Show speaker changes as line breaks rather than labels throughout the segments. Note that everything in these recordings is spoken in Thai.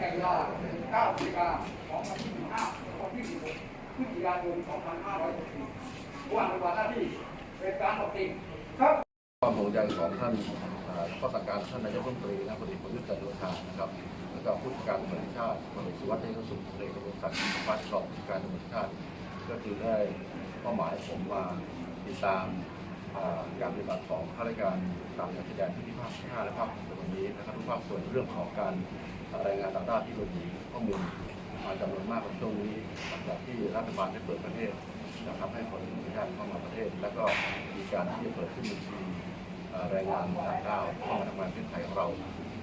9นาฬิกาของวันที่15วันที่16พฤศจิกายน2564วันปฏิบัติหน้าที่เป็นการปกติครับ
ความห่วงใยของท่านข้อสั่งการท่านนายกรัฐมนตรีและพลเอกประยุทธ์จันทร์โอชานะครับแล้วก็ผู้การตำรวจชาติพลเอกสุวัสดิ์เทพสุขเลขาธิการฝ่ายรองผู้การตำรวจชาติ ก็คือได้เป้าหมายผมมาติดตาม การปฏิบัติของข้าราชการตามแนวชายแดนพื้นที่ภาคที่5และภาค6ในวันนี้นะครับทุกภาคส่วนเรื่องของการรายงานต่างด้าวที่หลบหนีข้อมูลมาจำนวนมากในช่วงนี้หลังจากที่รัฐบาลได้เปิดประเทศนะครับให้คนต่างชาติเข้ามาประเทศ แล้วก็มีการที่จะเปิดขึ้นบัญชีเอ่อแรงงานต่างด้าวเข้ามาทำงานที่ไทยของเรา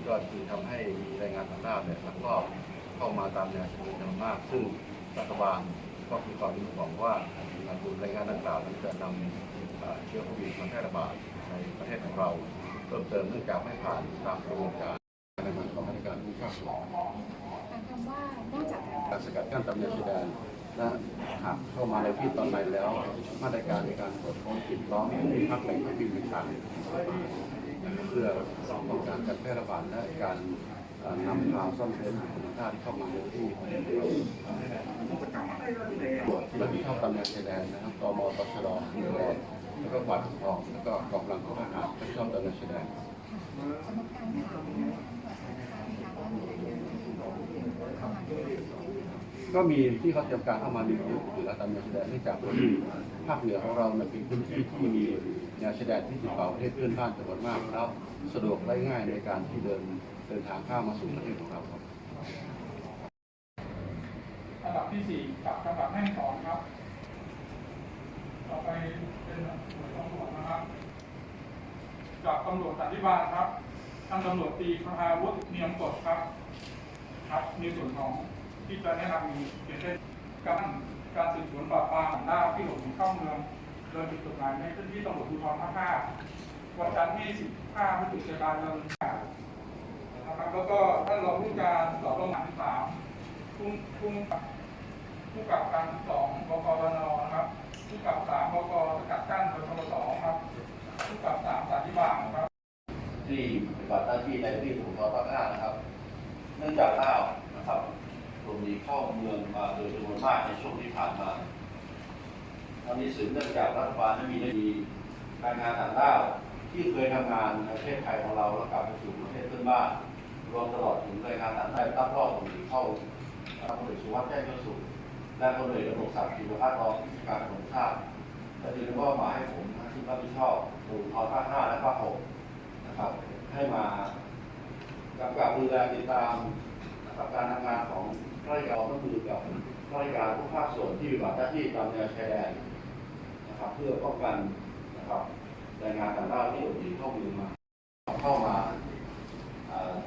ก็คือทำให้มีแรงงานต่างด้าวเนี่ยแล้วก็เข้ามาตามแนวชายแดนจำนวนมาก ซึ่งรัฐบาลก็มีความเป็นห่วงว่าการดูแรงงานดังกล่าวนั้นจะนำ เอ่อเชื้อโควิดมาแพร่ระบาดในประเทศของเรา เพิ่มเติมเนื่องจากไม่ผ่านตามกระบวนการในงานของมาตรการผู้ภาคส่วน
การคำว่านอกจาก
การสกัดกั้นตามแนวชายแดนและหากเข้ามาในที่ตอนไหนแล้ว มาตรการในการตรวจค้นปิดล้อมที่พักแหล่งที่บินต่างเพื่อป้องกันการแพร่ระบาดและการนำพาซ่อมแซมคุณภาพที่เข้ามาในที่ตรวจและที่เข้าตามแนวชายแดนนะครับตมตชดดูแล แล้วก็ฝ่ายปกครองแล้วก็กองกำลังทหารที่เข้าตามแนชายแดน
สำหรับการถามนะคะว่ามีรายงานเข้ามาด้วย
ก็มีที่เขาเตรียมการเข้ามาในยุคหรือตามแนวชายแดนเนื่องจากว่ภาคเหนือของเรามันเป็นพื้นที่ที่มีแนวชายแดนที่ติดต่อประเทศเพื่อนบ้านจำนวนมากแล้วสะดวกและง่ายในการที่เดินเดินทางข้ามมาสู่ประเทศของเราครับ
อันดับที่สี่กับจังหวัดแม่ฮ่องสอนครับ ต่อไปเป็นหน่วยตำรวจนะครับ จาก ตำรวจสันติบาลครับท่านตำรวจตรีพาวุฒิเนียมกฎครับ ครับในส่วนของที่จะแนะนำมีเป็นเช่นการการสืบสวนปราบปรามด้าที่หลบหนีเข้าเมืองโดยผิดกฎหมายในพื้นที่ตำรวจภูธรภาคห้าวันจันทร์ที่ 15พฤศจิกายนนะครับแล้วก็ท่านรองผู้การสอบรองหมายที่สามผู้ผู้กับผู้กับการสองบกวนนะครับผู้กับสามบกสกัดกั้นบทสองครับผู้กับสามสันติบาลครั บั
ติหน้าที่ในพื้นที่ถูกทอภาคห้านะครับ เนื่องจากข้าวนะครับกลุ่มนี้เข้าเมืองมาโดยจำนวนมากในช่วงที่ผ่านมาทั้งนี้สืบเนื่องจากรัฐบาลนั้มีนโยบายแรงงานต่างด้าวที่เคยทำงานในประเทศไทยของเราแล้วกลับไปสู่ประเทศเพื่อนบ้านรวมตลอดถึงแรงงานต่างด้าวตั้งรอบกลุ่มนี้เข้าพลเอกสุวัสดิ์แจ้งยศสุขและพลเอกดำรงศักดิ์กิติพัฒน์รองผู้การตำรวจแห่งชาติจะถือว่าหมายให้ผมที่รับผิดชอบดูทอภาคห้าและภาคหก นะครับ ให้มากำกับดูแลติดตามนะครับการทำงานของข้าราชการต้องมือกับข้าราชการทุกภาคส่วนที่ปฏิบัติหน้าที่ตามแนวชายแดนนะครับ เพื่อป้องกันนะครับแรงงานต่างด้าวที่หลบหนีเข้าเมืองมาเข้ามา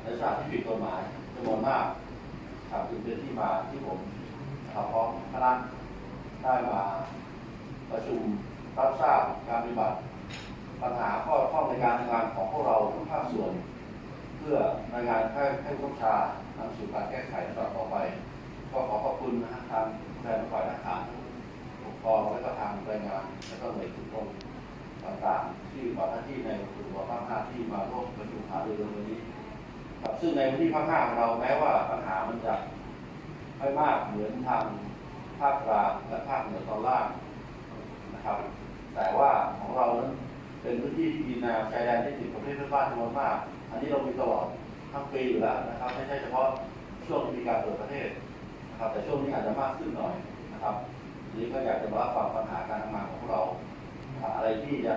ในสถานที่ผิดกฎหมายจำนวนมากครับจึงเป็นที่มาที่ผมครับพร้อมคณะได้มาประชุมรับทราบการปฏิบัติ ปัญหาข้อข้องในการทำงานของพวกเราทุกภาคส่วน เพื่อรายงานให้ให้ผู้ชานำสู่การแก้ไขต่อต่อไป ก็ขอขอบคุณนะทางแทนฝ่ายทหารปกครองและก็ทางรายงานและก็หน่วยทุกคนต่างๆ ที่ปฏิบัติหน้าที่ในส่วภาคห้าที่มาร่วมประชุมหารือในวันนี้ครับซึ่งในพื้นที่ภาคห้าของเราแม้ว่าปัญหามันจะไม่มากเหมือนทางภาคกลางและภาคเหนือตอนล่างนะครับ แต่ว่าของเรานั้น เป็นพื้นที่ที่มีแนวชายแดนที่ติดประเทศเพื่อนบ้านจำนวนมาก อันนี้เรามีตลอดทั้งปีอยู่แล้วนะครับ ไม่ใช่เฉพาะช่วงที่มีการเปิดประเทศนะครับ แต่ช่วงนี้อาจจะมากขึ้นหน่อยนะครับนี้ก็อยากจะมารับฟังปัญหาการทำงานของเรา อะไรที่จะ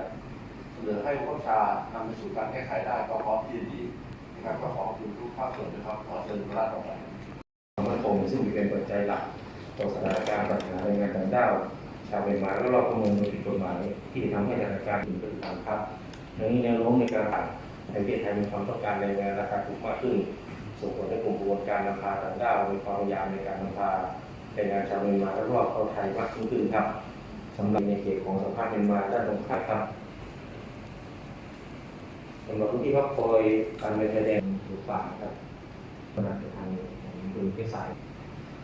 เสนอให้ผู้บัญชานำไปสู่การแก้ไขได้ก็พร้อมที่จะดีนะครับก็ขอขอบคุณทุกภาคส่วนนะครับขอเชิญพระราชต่อไป
ความมั่นคงซึ่งเป็นปัจจัยหลักต่อสถานการณ์ปัญหาแรงงานต่างด้าว ชาวเมียนมาและรอบประมงโดยผิดกฎหมายที่ทำให้สถานการถึงเป็นฐานครับทั้งนี้แนวโน้มในการผ่านในประเทศไทยมีความต้องการแรงงานราคาถูกมากขึ้น ส่งผลให้กลุ่มกระบวนการนำพาต่างด้าวมีความพยายามในการนำพาแรงงานชาวเมียนมาและรอบเข้าไทยมากขึ้นครับสำหรับในเขตของสัมภาษณ์เมียนมาด้านตรงข้ามครับสำหรับพื้ที่พักคอยการเมืองชายแดนถูกฝ่าครับขณะทางกลุ่มเชื้อสาย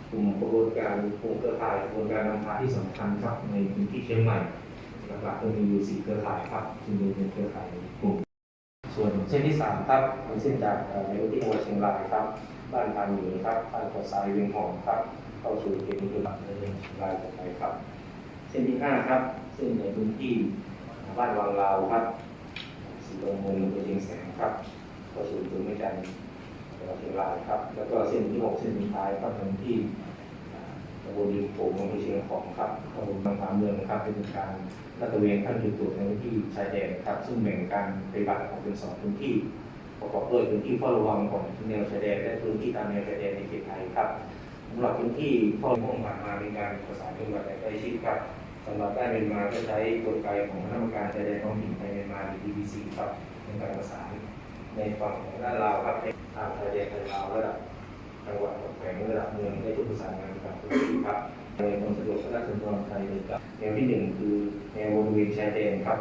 กลุ่มกระบวนการกลุ่มเครือข่ายกระบวนการนำพาที่สำคัญครับในพื้นที่เชียงใหม่หลักๆก็มีอยู่สี่เครือข่ายครับซึ่งเป็นเครือข่ายกลุ่ม ส่วนเส้นที่สามครับเป็นเส้นจากเอ่อในพื้นที่จังหวัดเชียงรายครับบ้านทางเหนือครับบ้านขอทรายเวียงหอมครับเข้าสู่เขตอำเภอหลักในเชียงรายต่อไปครับ เส้นที่ห้าครับเส้นในพื้นที่บ้านวังลาวครับสีลมมนอำเภอเชียงแสนครับเข้าสู่อำเภอแม่จันทร์ จังหวัดเชียงรายครับ แล้วก็เส้นที่หกเส้นสุดท้ายครับพื้นที่ตำบลริมโขงอำเภอเชียงของครับเข้าสู่บางขามเมืองนะครับเป็นการลาดตระเวนขั้นจุดตรวจในพื้นที่ชายแดนครับ ซึ่งแบ่งการปฏิบัติออกเป็นสองพื้นที่ ประกอบด้วยพื้นที่เฝ้าระวังของแนวชายแดนและพื้นที่ตามแนวชายแดนในเขตไทยครับสำหรับพื้นที่เฝ้าระวังผ่านมาในการประสานจังหวัดและใกล้ชิดครับสำหรับได้เมียนมาก็ใช้กลไกของคณะกรรมการชายแดนท้องถิ่นไทยเมียนมาหรือ DPC ครับในการประสาน ในฝั่งของด้านลาวครับในทางชายแดนไทยลาวระดับจังหวัดแขวงระดับเมืองได้ทุกประสานงานกับทุกที่ครับในความสะดวกสะดวกสัญจรไทยเลยครับแนวที่หนึ่งคือแนวบริเวณชายแดนครับ